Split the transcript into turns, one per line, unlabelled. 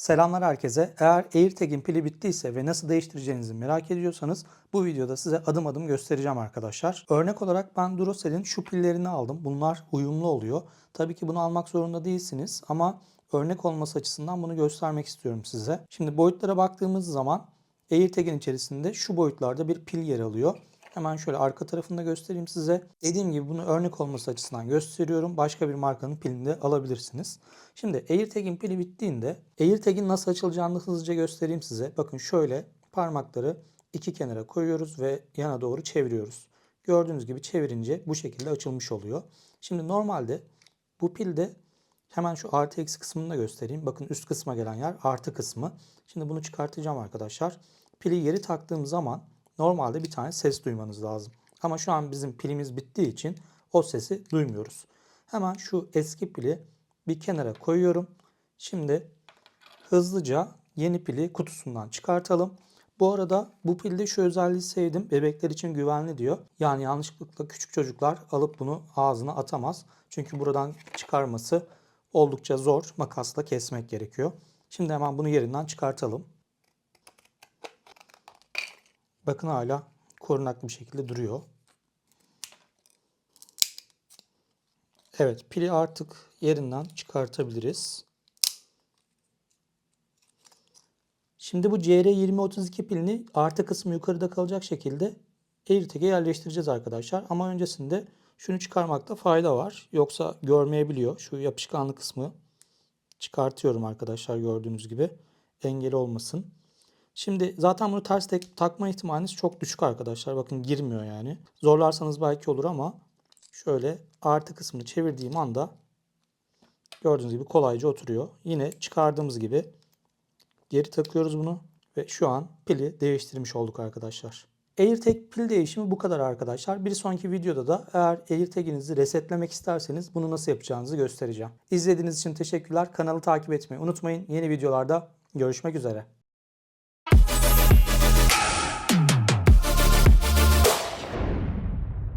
Selamlar herkese. Eğer AirTag'in pili bittiyse ve nasıl değiştireceğinizi merak ediyorsanız bu videoda size adım adım göstereceğim arkadaşlar. Örnek olarak ben Duracell'in şu pillerini aldım. Bunlar uyumlu oluyor. Tabii ki bunu almak zorunda değilsiniz ama örnek olması açısından bunu göstermek istiyorum size. Şimdi boyutlara baktığımız zaman AirTag'in içerisinde şu boyutlarda bir pil yer alıyor. Hemen şöyle arka tarafında göstereyim size. Dediğim gibi bunu örnek olması açısından gösteriyorum. Başka bir markanın pilini de alabilirsiniz. Şimdi AirTag'in pili bittiğinde AirTag'in nasıl açılacağını hızlıca göstereyim size. Bakın şöyle parmakları iki kenara koyuyoruz ve yana doğru çeviriyoruz. Gördüğünüz gibi çevirince bu şekilde açılmış oluyor. Şimdi normalde bu pilde hemen şu artı eksi kısmını da göstereyim. Bakın üst kısma gelen yer artı kısmı. Şimdi bunu çıkartacağım arkadaşlar. Pili geri taktığım zaman normalde bir tane ses duymanız lazım. Ama şu an bizim pilimiz bittiği için o sesi duymuyoruz. Hemen şu eski pili bir kenara koyuyorum. Şimdi hızlıca yeni pili kutusundan çıkartalım. Bu arada bu pilde şu özelliği sevdim. Bebekler için güvenli diyor. Yani yanlışlıkla küçük çocuklar alıp bunu ağzına atamaz. Çünkü buradan çıkarması oldukça zor. Makasla kesmek gerekiyor. Şimdi hemen bunu yerinden çıkartalım. Bakın hala korunaklı bir şekilde duruyor. Evet pili artık yerinden çıkartabiliriz. Şimdi bu CR2032 pilini artı kısmı yukarıda kalacak şekilde AirTag'e yerleştireceğiz arkadaşlar. Ama öncesinde şunu çıkarmakta fayda var. Yoksa görmeyebiliyor. Şu yapışkanlı kısmı çıkartıyorum arkadaşlar gördüğünüz gibi. Engel olmasın. Şimdi zaten bunu ters tek, takma ihtimaliniz çok düşük arkadaşlar. Bakın girmiyor yani. Zorlarsanız belki olur ama şöyle artı kısmını çevirdiğim anda gördüğünüz gibi kolayca oturuyor. Yine çıkardığımız gibi geri takıyoruz bunu ve şu an pili değiştirmiş olduk arkadaşlar. AirTag pil değişimi bu kadar arkadaşlar. Bir sonraki videoda da eğer AirTag'inizi resetlemek isterseniz bunu nasıl yapacağınızı göstereceğim. İzlediğiniz için teşekkürler. Kanalı takip etmeyi unutmayın. Yeni videolarda görüşmek üzere.